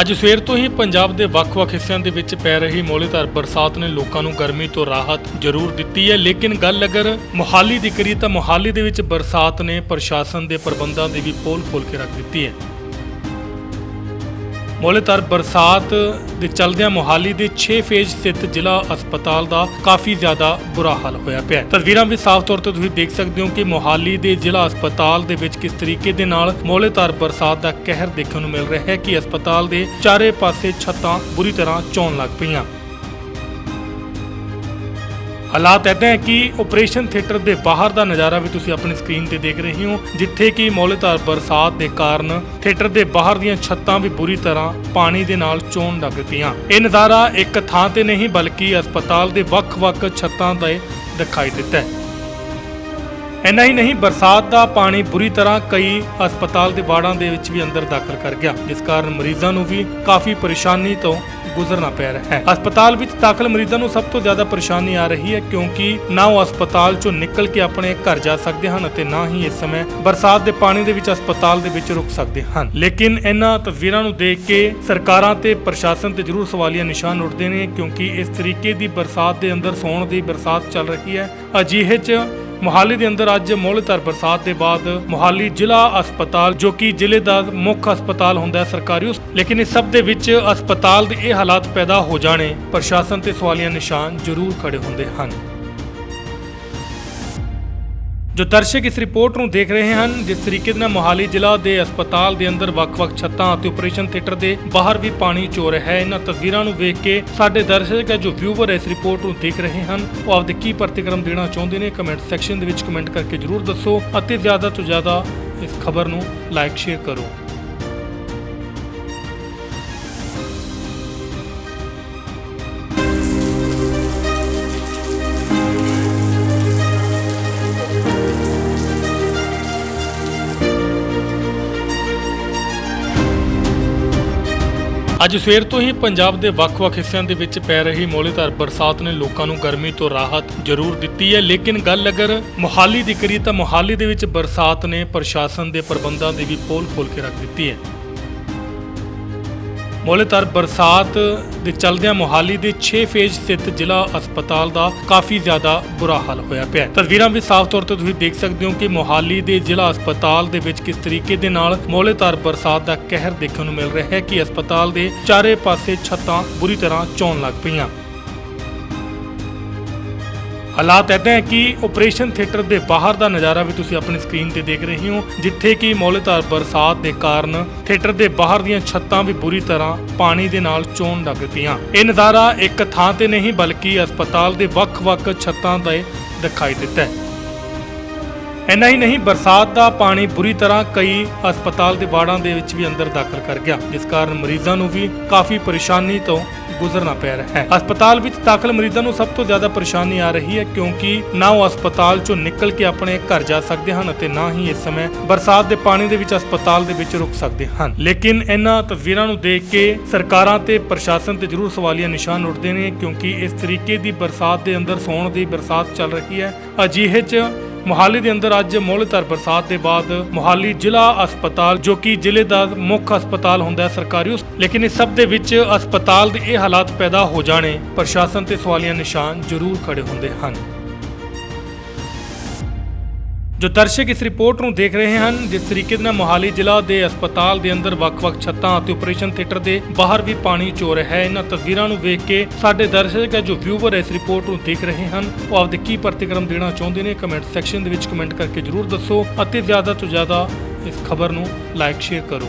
ਅੱਜ ਸਵੇਰ ਤੋਂ ਹੀ ਪੰਜਾਬ ਦੇ ਵੱਖ-ਵੱਖ ਹਿੱਸਿਆਂ ਦੇ ਵਿੱਚ ਪੈ ਰਹੀ ਮੌਲੇਧਾਰ ਬਰਸਾਤ ਨੇ ਲੋਕਾਂ ਨੂੰ ਗਰਮੀ ਤੋਂ ਰਾਹਤ ਜ਼ਰੂਰ ਦਿੱਤੀ ਹੈ। ਲੇਕਿਨ ਗੱਲ ਅਗਰ ਮੁਹਾਲੀ ਦੀ ਕਰੀ ਤਾਂ ਮੁਹਾਲੀ ਦੇ ਵਿੱਚ ਬਰਸਾਤ ਨੇ ਪ੍ਰਸ਼ਾਸਨ ਦੇ ਪ੍ਰਬੰਧਾਂ ਦੀ ਵੀ ਪੋਲ ਖੋਲ ਕੇ ਰੱਖ ਦਿੱਤੀ ਹੈ। ਮੌਲੇਧਾਰ ਬਰਸਾਤ ਦੇ ਚਲਦਿਆਂ ਮੋਹਾਲੀ ਦੇ 6 ਫੇਜ਼ ਸਥਿਤ ਜ਼ਿਲ੍ਹਾ ਹਸਪਤਾਲ ਦਾ ਕਾਫੀ ਜ਼ਿਆਦਾ ਬੁਰਾ ਹਾਲ ਹੋਇਆ ਪਿਆ ਹੈ। ਤਸਵੀਰਾਂ ਵਿੱਚ ਸਾਫ਼ ਤੌਰ ਤੇ ਤੁਸੀਂ ਦੇਖ ਸਕਦੇ ਹੋ ਕਿ ਮੋਹਾਲੀ ਦੇ ਜ਼ਿਲ੍ਹਾ ਹਸਪਤਾਲ ਦੇ ਵਿੱਚ ਕਿਸ ਤਰੀਕੇ ਦੇ ਨਾਲ ਮੌਲੇਧਾਰ ਬਰਸਾਤ ਦਾ ਕਹਿਰ ਦੇਖਣ ਨੂੰ ਮਿਲ ਰਿਹਾ ਹੈ ਕਿ ਹਸਪਤਾਲ ਦੇ ਚਾਰੇ ਪਾਸੇ ਛੱਤਾਂ ਬੁਰੀ ਤਰ੍ਹਾਂ ਚੌਣ ਲੱਗ ਪਈਆਂ। ਹਾਲਾਤ ਇਦਾਂ ਹੈ ਕਿ ਆਪਰੇਸ਼ਨ ਥੀਏਟਰ ਦੇ ਬਾਹਰ ਦਾ ਨਜ਼ਾਰਾ ਵੀ ਤੁਸੀਂ ਆਪਣੀ ਸਕਰੀਨ ਤੇ ਦੇਖ ਰਹੇ ਹੋ, ਜਿੱਥੇ ਕਿ ਮੌਲੇਧਾਰ ਬਰਸਾਤ ਦੇ ਕਾਰਨ ਥੀਏਟਰ ਦੇ ਬਾਹਰ ਦੀਆਂ ਛੱਤਾਂ ਵੀ ਬੁਰੀ ਤਰ੍ਹਾਂ ਪਾਣੀ ਦੇ ਨਾਲ ਚੋਣ ਲੱਗ ਪਈਆਂ। ਇਹ ਨਜ਼ਾਰਾ ਇੱਕ ਥਾਂ ਤੇ ਨਹੀਂ, ਬਲਕਿ ਹਸਪਤਾਲ ਦੇ ਵੱਖ-ਵੱਖ ਛੱਤਾਂ ਤੇ ਦਿਖਾਈ ਦਿੱਤਾ ਹੈ। ਇੰਨਾ ਹੀ ਨਹੀਂ, ਬਰਸਾਤ ਦਾ ਪਾਣੀ ਬੁਰੀ ਤਰ੍ਹਾਂ ਕਈ ਹਸਪਤਾਲ ਦੇ ਵਾਰਡਾਂ ਦੇ ਵਿੱਚ ਵੀ ਅੰਦਰ ਦਾਖਲ ਕਰ ਗਿਆ, ਜਿਸ ਕਾਰਨ ਮਰੀਜ਼ਾਂ ਨੂੰ ਵੀ ਕਾਫੀ ਪਰੇਸ਼ਾਨੀ ਤੋਂ ਗੁਜ਼ਰਨਾ ਪੈ ਰਿਹਾ ਹੈ। ਹਸਪਤਾਲ ਵਿੱਚ ਦਾਖਲ ਮਰੀਜ਼ਾਂ ਨੂੰ ਸਭ ਤੋਂ ਜ਼ਿਆਦਾ ਪਰੇਸ਼ਾਨੀ ਆ ਰਹੀ ਹੈ, ਕਿਉਂਕਿ ਨਾ ਉਹ ਹਸਪਤਾਲ ਚੋਂ ਨਿਕਲ ਕੇ ਆਪਣੇ ਘਰ ਜਾ ਸਕਦੇ ਹਨ ਅਤੇ ਨਾ ਹੀ ਇਸ ਸਮੇਂ ਬਰਸਾਤ ਦੇ ਪਾਣੀ ਦੇ ਵਿੱਚ ਹਸਪਤਾਲ ਦੇ ਵਿੱਚ ਰੁਕ ਸਕਦੇ ਹਨ। ਲੇਕਿਨ ਇਹਨਾਂ ਤਸਵੀਰਾਂ ਨੂੰ ਦੇਖ ਕੇ ਸਰਕਾਰਾਂ ਤੇ ਪ੍ਰਸ਼ਾਸਨ ਤੇ ਜ਼ਰੂਰ ਸਵਾਲੀਆ ਨਿਸ਼ਾਨ ਉੱਠਦੇ ਨੇ, ਕਿਉਂਕਿ ਇਸ ਤਰੀਕੇ ਦੀ ਬਰਸਾਤ ਦੇ ਅੰਦਰ ਸੌਣ ਦੀ ਬਰਸਾਤ ਚੱਲ ਰਹੀ ਹੈ। ਅਜਿਹੇ 'ਚ ਮੁਹਾਲੀ ਦੇ ਅੰਦਰ ਅੱਜ ਮੌਲੇਧਾਰ ਬਰਸਾਤ ਦੇ ਬਾਅਦ ਮੁਹਾਲੀ ਜ਼ਿਲ੍ਹਾ ਹਸਪਤਾਲ, ਜੋ ਕਿ ਜ਼ਿਲ੍ਹੇ ਦਾ ਮੁੱਖ ਹਸਪਤਾਲ ਹੁੰਦਾ ਹੈ ਸਰਕਾਰੀ ਲੇਕਿਨ ਇਸ ਸਭ ਦੇ ਵਿੱਚ ਹਸਪਤਾਲ ਦੇ ਇਹ ਹਾਲਾਤ ਪੈਦਾ ਹੋ ਜਾਣੇ ਪ੍ਰਸ਼ਾਸਨ ਤੇ ਸਵਾਲੀਆ ਨਿਸ਼ਾਨ ਜ਼ਰੂਰ ਖੜੇ ਹੁੰਦੇ ਹਨ। ਜੋ ਦਰਸ਼ਕ ਇਸ ਰਿਪੋਰਟ ਨੂੰ ਦੇਖ ਰਹੇ ਹਨ, ਜਿਸ ਤਰੀਕੇ ਨਾਲ ਮੋਹਾਲੀ ਜ਼ਿਲ੍ਹਾ ਦੇ ਹਸਪਤਾਲ ਦੇ ਅੰਦਰ ਵੱਖ-ਵੱਖ ਛੱਤਾਂ ਅਤੇ ਆਪਰੇਸ਼ਨ ਥੀਏਟਰ ਦੇ ਬਾਹਰ ਵੀ ਪਾਣੀ ਚੋ ਰਿਹਾ ਹੈ। ਇਹਨਾਂ ਤਸਵੀਰਾਂ ਨੂੰ ਵੇਖ ਕੇ ਸਾਡੇ ਦਰਸ਼ਕ ਹੈ ਜੋ ਵਿਊਵਰ ਇਸ ਰਿਪੋਰਟ ਨੂੰ ਦੇਖ ਰਹੇ ਹਨ, ਉਹ ਆਪਦੇ ਕੀ ਪ੍ਰਤੀਕਰਮ ਦੇਣਾ ਚਾਹੁੰਦੇ ਨੇ ਕਮੈਂਟ ਸੈਕਸ਼ਨ ਦੇ ਵਿੱਚ ਕਮੈਂਟ ਕਰਕੇ ਜਰੂਰ ਦੱਸੋ ਅਤੇ ਜ਼ਿਆਦਾ ਤੋਂ ਜ਼ਿਆਦਾ ਇਸ ਖਬਰ ਨੂੰ ਲਾਈਕ ਸ਼ੇਅਰ ਕਰੋ। ਅੱਜ ਸਵੇਰ ਤੋਂ ਹੀ ਪੰਜਾਬ ਦੇ ਵੱਖ-ਵੱਖ ਹਿੱਸਿਆਂ ਦੇ ਵਿੱਚ ਪੈ ਰਹੀ ਮੌਲੇਧਾਰ ਬਰਸਾਤ ਨੇ ਲੋਕਾਂ ਨੂੰ ਗਰਮੀ ਤੋਂ ਰਾਹਤ ਜ਼ਰੂਰ ਦਿੱਤੀ ਹੈ। ਲੇਕਿਨ ਗੱਲ ਅਗਰ ਮੁਹਾਲੀ ਦੀ ਕਰੀ ਤਾਂ ਮੁਹਾਲੀ ਦੇ ਵਿੱਚ ਬਰਸਾਤ ਨੇ ਪ੍ਰਸ਼ਾਸਨ ਦੇ ਪ੍ਰਬੰਧਾਂ ਦੀ ਵੀ ਪੋਲ ਖੋਲ ਕੇ ਰੱਖ ਦਿੱਤੀ ਹੈ। ਮੌਲੇਧਾਰ ਬਰਸਾਤ ਦੇ ਚਲਦਿਆਂ ਮੋਹਾਲੀ ਦੇ 6 ਫੇਜ਼ ਸਥਿਤ ਜ਼ਿਲ੍ਹਾ ਹਸਪਤਾਲ ਦਾ ਕਾਫੀ ਜ਼ਿਆਦਾ ਬੁਰਾ ਹਾਲ ਹੋਇਆ ਪਿਆ ਹੈ। ਤਸਵੀਰਾਂ ਵਿੱਚ ਸਾਫ਼ ਤੌਰ ਤੇ ਤੁਸੀਂ ਦੇਖ ਸਕਦੇ ਹੋ ਕਿ ਮੋਹਾਲੀ ਦੇ ਜ਼ਿਲ੍ਹਾ ਹਸਪਤਾਲ ਦੇ ਵਿੱਚ ਕਿਸ ਤਰੀਕੇ ਦੇ ਨਾਲ ਮੌਲੇਧਾਰ ਬਰਸਾਤ ਦਾ ਕਹਿਰ ਦੇਖਣ ਨੂੰ ਮਿਲ ਰਿਹਾ ਹੈ ਕਿ ਹਸਪਤਾਲ ਦੇ ਚਾਰੇ ਪਾਸੇ ਛੱਤਾਂ ਬੁਰੀ ਤਰ੍ਹਾਂ ਚੌਣ ਲੱਗ ਪਈਆਂ। ਹਾਲਾਤ ਇਦਾਂ ਹੈ ਕਿ ਆਪਰੇਸ਼ਨ ਥੀਏਟਰ ਦੇ ਬਾਹਰ ਦਾ ਨਜ਼ਾਰਾ ਵੀ ਤੁਸੀਂ ਆਪਣੀ ਸਕਰੀਨ ਤੇ ਦੇਖ ਰਹੇ ਹੋ, ਜਿੱਥੇ ਕਿ ਮੌਲੇਧਾਰ ਬਰਸਾਤ ਦੇ ਕਾਰਨ ਥੀਏਟਰ ਦੇ ਬਾਹਰ ਦੀਆਂ ਛੱਤਾਂ ਵੀ ਬੁਰੀ ਤਰ੍ਹਾਂ ਪਾਣੀ ਦੇ ਨਾਲ ਚੋਣ ਲੱਗ ਪਈਆਂ। ਇਹ ਨਜ਼ਾਰਾ ਇੱਕ ਥਾਂ ਤੇ ਨਹੀਂ, ਬਲਕਿ ਹਸਪਤਾਲ ਦੇ ਵੱਖ-ਵੱਖ ਛੱਤਾਂ ਤੇ ਦਿਖਾਈ ਦਿੱਤਾ ਹੈ। ਇੰਨਾ ਹੀ ਨਹੀਂ, ਬਰਸਾਤ ਦਾ ਪਾਣੀ ਬੁਰੀ ਤਰ੍ਹਾਂ ਕਈ ਹਸਪਤਾਲ ਦੇ ਵਾਰਡਾਂ ਦੇ ਵਿੱਚ ਵੀ ਅੰਦਰ ਦਾਖਲ ਕਰ ਗਿਆ। ਜਿਸ ਕਾਰਨ ਮਰੀਜ਼ਾਂ ਨੂੰ ਵੀ ਕਾਫੀ ਪਰੇਸ਼ਾਨੀ ਤੋਂ ਗੁਜ਼ਰਨਾ ਪੈ ਰਿਹਾ ਹੈ। ਹਸਪਤਾਲ ਵਿੱਚ ਦਾਖਲ ਮਰੀਜ਼ਾਂ ਨੂੰ ਸਭ ਤੋਂ ਜ਼ਿਆਦਾ ਪਰੇਸ਼ਾਨੀ ਆ ਰਹੀ ਹੈ ਕਿਉਂਕਿ ਨਾ ਉਹ ਹਸਪਤਾਲ ਚੋਂ ਨਿਕਲ ਕੇ ਆਪਣੇ ਘਰ ਜਾ ਸਕਦੇ ਹਨ ਅਤੇ ਨਾ ਹੀ ਇਸ ਸਮੇਂ ਬਰਸਾਤ ਦੇ ਪਾਣੀ ਦੇ ਵਿੱਚ ਹਸਪਤਾਲ ਦੇ ਵਿੱਚ ਰੁਕ ਸਕਦੇ ਹਨ। ਲੇਕਿਨ ਇਹਨਾਂ ਤਸਵੀਰਾਂ ਨੂੰ ਦੇਖ ਕੇ ਸਰਕਾਰਾਂ ਤੇ ਪ੍ਰਸ਼ਾਸਨ ਤੇ ਜ਼ਰੂਰ ਸਵਾਲੀਆ ਨਿਸ਼ਾਨ ਉੱਠਦੇ ਨੇ ਕਿਉਂਕਿ ਇਸ ਤਰੀਕੇ ਦੀ ਬਰਸਾਤ ਦੇ ਅੰਦਰ ਸੌਣ ਦੀ ਬਰਸਾਤ ਚੱਲ ਰਹੀ ਹੈ। ਅਜਿਹੇ 'ਚ ਮੁਹਾਲੀ ਦੇ ਅੰਦਰ ਅੱਜ ਮੌਲੇਧਾਰ ਬਰਸਾਤ ਦੇ ਬਾਅਦ ਮੁਹਾਲੀ ਜ਼ਿਲ੍ਹਾ ਹਸਪਤਾਲ, ਜੋ ਕਿ ਜ਼ਿਲ੍ਹੇ ਦਾ ਮੁੱਖ ਹਸਪਤਾਲ ਹੁੰਦਾ ਹੈ ਸਰਕਾਰੀ ਉਸ ਲੇਕਿਨ ਇਸ ਸਭ ਦੇ ਵਿੱਚ ਹਸਪਤਾਲ ਦੇ ਇਹ ਹਾਲਾਤ ਪੈਦਾ ਹੋ ਜਾਣੇ ਪ੍ਰਸ਼ਾਸਨ ਤੇ ਸਵਾਲੀਆ ਨਿਸ਼ਾਨ ਜ਼ਰੂਰ ਖੜੇ ਹੁੰਦੇ ਹਨ। ਜੋ ਦਰਸ਼ਕ ਇਸ ਰਿਪੋਰਟ ਨੂੰ ਦੇਖ ਰਹੇ ਹਨ, ਜਿਸ ਤਰੀਕੇ ਨਾਲ ਮੋਹਾਲੀ ਜ਼ਿਲ੍ਹਾ ਦੇ ਹਸਪਤਾਲ ਦੇ ਅੰਦਰ ਵੱਖ-ਵੱਖ ਛੱਤਾਂ ਅਤੇ ਆਪਰੇਸ਼ਨ ਥੀਏਟਰ ਦੇ ਬਾਹਰ ਵੀ ਪਾਣੀ ਚੋ ਰਿਹਾ ਹੈ। ਇਹਨਾਂ ਤਸਵੀਰਾਂ ਨੂੰ ਵੇਖ ਕੇ ਸਾਡੇ ਦਰਸ਼ਕ ਹੈ ਜੋ ਵਿਊਵਰ ਇਸ ਰਿਪੋਰਟ ਨੂੰ ਦੇਖ ਰਹੇ ਹਨ, ਉਹ ਆਪਦੇ ਕੀ ਪ੍ਰਤੀਕਰਮ ਦੇਣਾ ਚਾਹੁੰਦੇ ਨੇ, ਕਮੈਂਟ ਸੈਕਸ਼ਨ ਦੇ ਵਿੱਚ ਕਮੈਂਟ ਕਰਕੇ ਜਰੂਰ ਦੱਸੋ ਅਤੇ ਜ਼ਿਆਦਾ ਤੋਂ ਜ਼ਿਆਦਾ ਇਸ ਖਬਰ ਨੂੰ ਲਾਈਕ ਸ਼ੇਅਰ ਕਰੋ।